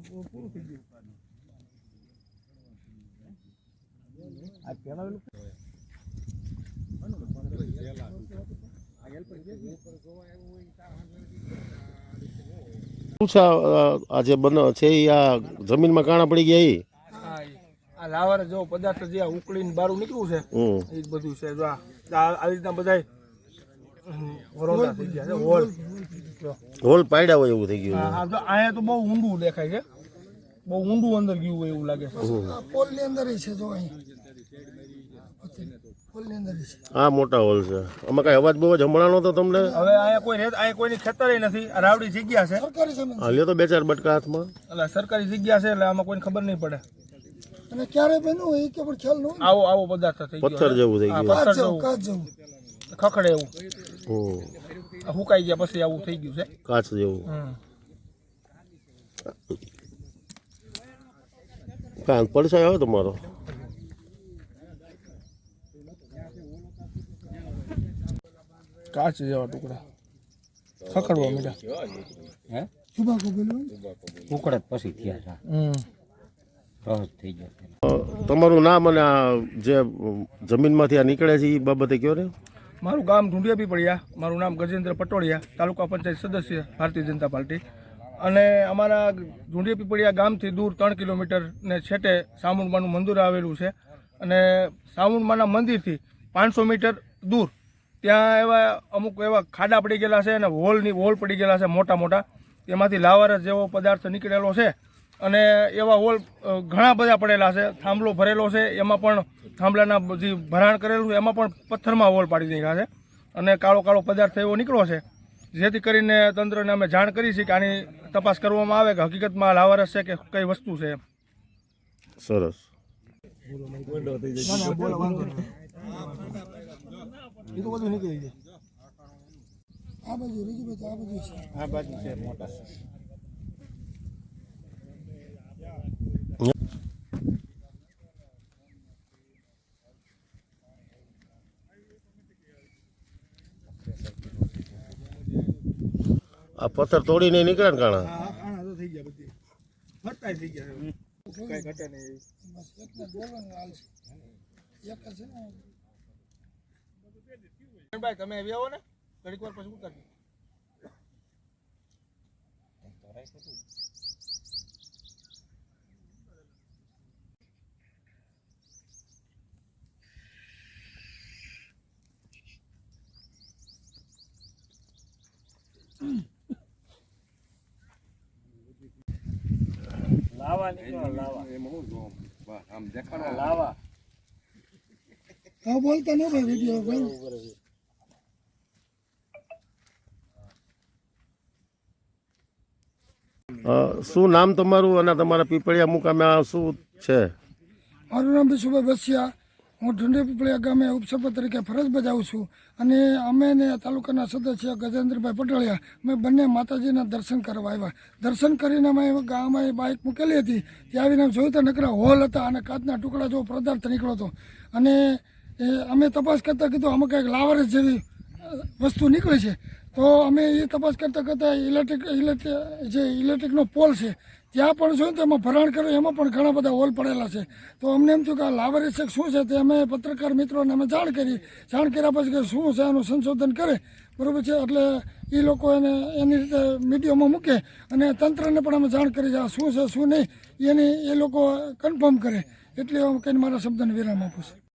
પૂરું થઈ ગયું આ શું છે આ- જે બન છે એ આ જમીનમાં કાણા પડી ગયા એ આ લાવારે જો પદાર્થ જે ઉકળીને બારું નીકળ્યું છે એ બધું છે. જો આવી રીતના બધાય વરોંડા થઈ ગયા છે હોલ. જો. હોલ પાડ્યા હોય એવું થઈ ગયું જો અહીંયા તો બહુ ઊંડું દેખાય છે. બહુ ઊંડું અંદર ગયું હોય એવું લાગે છે. પોલની અંદર છે જો અહીં. પોલની અંદર છે. આ મોટા હોલ છે. અમે કઈ અવાજ બહુ જ હમણાં તો તમને? હવે અહીંયા કોઈ રેત અહીંયા કોઈની ખેતર નથી. આ રાવડી જગ્યા છે. સરકારી જમીન આ લ્યો તો બે ચાર બટકા હાથમાં. એટલે સરકારી જગ્યા છે એટલે આમાં કોઈને ખબર નહીં પડે. અને ક્યારે બન્યું એ કે પણ ખ્યાલ ન આવો આવો પદાર્થ થઈ ગયો પથ્થર જેવું થઈ ગયું. પથ્થર જેવું જેવું. કાચ જેવું. ખખડે એવું. હમ આ હુકાઈ ગયા પછી આવું થઈ ગયું છે. કાચ જેવું. કાન પડછાયો આવે તમારો. કાચ જેવા ટુકડા. ખખડવા મીઠા તુબાકુ બોલ્યું ઉકળત પછી થયા હતા હમ. થઈ ગયો છે. તમારું નામ અને આ જે જમીનમાંથી આ નીકળે છે એ બાબતે કયો ને મારું ગામ ઢુંડિયા પડ્યા. મારું નામ ગજેન્દ્ર પટોળિયા, તાલુકા પંચાયત સદસ્ય, ભારતીય જનતા પાર્ટી. અને અમારા ઢુંડિયા પીપળિયા ગામથી દૂર ત્રણ કિલોમીટરને છેટે સામુંડમાનું મંદિર આવેલું છે. અને સામુંડમાના મંદિરથી પાંચસો મીટર દૂર ત્યાં એવા અમુક એવા ખાડા પડી ગયેલા છે અને હોલની, હોલ પડી ગયેલા છે મોટા મોટા તેમાંથી લાવારસ જેવો પદાર્થ નીકળેલો છે. અને એવા હોલ ઘણા બધા પડેલા છે. થાંભલો ભરેલો છે. એમાં પણ થાંભલાના જે ભરાણ કરેલું છે એમાં પણ પથ્થરમાં હોલ પાડી નાખ્યા છે. અને કાળો કાળો પદાર્થ એવો નીકળો છે જેથી કરીને તંત્રને અમે જાણ કરી છે કે આની તપાસ કરવામાં આવે કે હકીકતમાં લાવારસ છે કે કઈ વસ્તુ છે સરસ. આ બાજુ રીજુભાઈ તો આ બાજુ છે. આ બાજુ છે મોટા આ પથ્થર તોડીને નીકળે ને કાણા? હા તો થઈ ગયા બધી. ફરતા થઈ ગયા કઈ ઘટે નહીં એકને બોલો હાલ છે એક છે ને ભાઈ તમે આવી આવો ને. ઘડીક વાર પછી ઉતારજો હા બોલતા ન ભાઈ વીડિયો ભાઈ શું નામ તમારું અને તમારા પીપળિયા મુકામે આ શું છે? મારું નામ વિશુભાઈ બસિયા હું ઢુંડી પીપળિયા ગામે ઉપસભ્ય તરીકે ફરજ બજાવું છું અને અમે ને તાલુકાના સદસ્ય ગજેન્દ્રભાઈ પટોળિયા, અમે બંને માતાજીના દર્શન કરવા આવ્યા. દર્શન કરીને અમે ગામમાં બાઇક મૂકેલી હતી. ત્યાં આવીને જોયું તો નકરા હોલ હતા અને કાચના ટુકડા જેવો પદાર્થ નીકળ્યો હતો. અને અમે તપાસ કરતાં કીધું અમે કંઈક લાવર જેવી વસ્તુ નીકળી છે. તો અમે એ તપાસ કરતાં કરતાં ઇલેક્ટ્રિક ઇલેક્ટ્રિક જે ઇલેક્ટ્રિકનો પોલ છે ત્યાં પણ શું તો એમાં ભરાણ કર્યું, એમાં પણ ઘણા બધા હોલ પડેલા છે. તો અમને એમ થયું કે આ લાવારીસ છે શું છે તે અમે પત્રકાર મિત્રોને અમે જાણ કરી. જાણ કર્યા પછી કે શું છે એનું સંશોધન કરે. બરાબર છે, એટલે એ લોકો એને એની રીતે મીડિયામાં મૂકે અને તંત્રને પણ અમે જાણ કરી આ શું છે, શું નહીં, એની એ લોકો કન્ફર્મ કરે. એટલે હું કંઈ મારા શબ્દને વિરામ આપું છું.